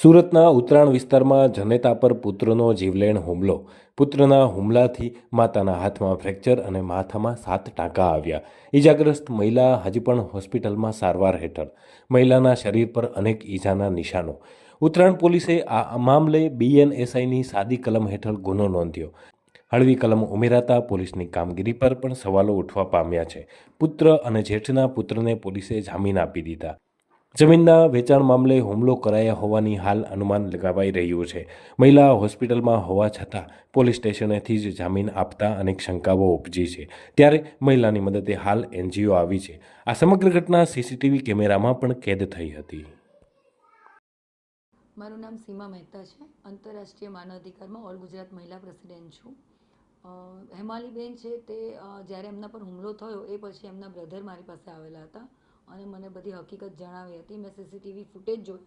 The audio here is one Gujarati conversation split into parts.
સુરતના ઉત્તરાયણ વિસ્તારમાં જનેતા પર પુત્રનો જીવલેણ હુમલો. પુત્રના હુમલાથી માતાના હાથમાં ફ્રેક્ચર અને માથામાં સાત ટાંકા આવ્યા. ઈજાગ્રસ્ત મહિલા હજી પણ હોસ્પિટલમાં સારવાર હેઠળ. મહિલાના શરીર પર અનેક ઈજાના નિશાનો. ઉત્તરાયણ પોલીસે આ મામલે બીએનએસઆઈની સાદી કલમ હેઠળ ગુનો નોંધ્યો. હળવી કલમ ઉમેરાતા પોલીસની કામગીરી પર પણ સવાલો ઉઠવા પામ્યા છે. પુત્ર અને જેઠના પુત્રને પોલીસે જામીન આપી દીધા. જમીનના વેચાણ મામલે હુમલો કરાયા હોવાની હાલ અનુમાન લગાવાઈ રહ્યું છે. મહિલા હોસ્પિટલમાં હોવા છતાં પોલીસ સ્ટેશનેથી જ જામીન આપતા અનેક શંકાઓ ઉપજી છે. ત્યારે મહિલાની મદદે હાલ એનજીઓ આવી છે. આ સમગ્ર ઘટના સીસીટીવી કેમેરામાં પણ કેદ થઈ હતી. મારું નામ સીમા મહેતા છે. આંતરરાષ્ટ્રીય માનવાધિકારમાં ઓલ ગુજરાત મહિલા પ્રેસિડેન્ટ છું. હેમાલીબેન છે તે જ્યારે એમના પર હુમલો થયો એ પછી એમના બ્રધર મારી પાસે આવેલા હતા. અને મને બધી હકીકત જણાવી હતી. મેં સીસીટીવી ફૂટેજ જોઈ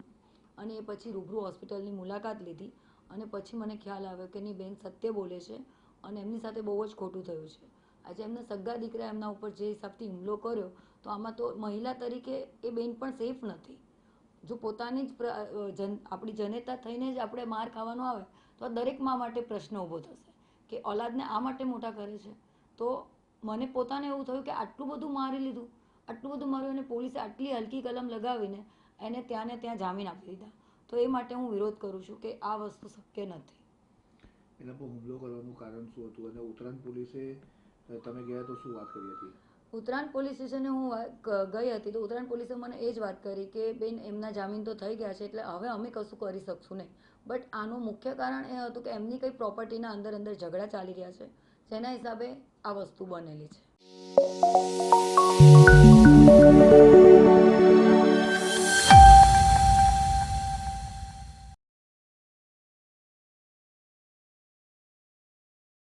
અને એ પછી રૂબરૂ હોસ્પિટલની મુલાકાત લીધી અને પછી મને ખ્યાલ આવ્યો કે નહીં બેન સત્ય બોલે છે અને એમની સાથે બહુ જ ખોટું થયું છે. આજે એમના સગા દીકરા એમના ઉપર જે હિસાબથી હુમલો કર્યો, તો આમાં તો મહિલા તરીકે એ બેન પણ સેફ નથી. જો પોતાની જ જન, આપણી જનેતા થઈને જ આપણે માર ખાવાનો આવે, તો આ દરેક મા માટે પ્રશ્ન ઊભો થશે કે ઓલાદને આ માટે મોટા કરે છે? તો મને પોતાને એવું થયું કે આટલું બધું મારી લીધું આટલું બધું મારું અને પોલીસે આટલી હલકી કલમ લગાવીને એને ત્યાં ને ત્યાં જામીન આપી દીધા. તો એ માટે હું વિરોધ કરું છું કે આ વસ્તુ શક્ય નથી. એના પર હુમલો કરવાનું કારણ શું હતું? અને ઉત્તરાયણ પોલીસે તમે ગયા તો શું વાત કરી હતી? ઉત્તરાયણ પોલીસ સ્ટેશને હું ગઈ હતી તો ઉત્તરાયણ પોલીસે મને એ જ વાત કરી કે બેન એમના જામીન તો થઈ ગયા છે એટલે હવે અમે કશું કરી શકશું નહીં. બટ આનું મુખ્ય કારણ એ હતું કે એમની કંઈ પ્રોપર્ટીના અંદર અંદર ઝઘડા ચાલી રહ્યા છે. જેના હિસાબે આ વસ્તુ બનેલી છે.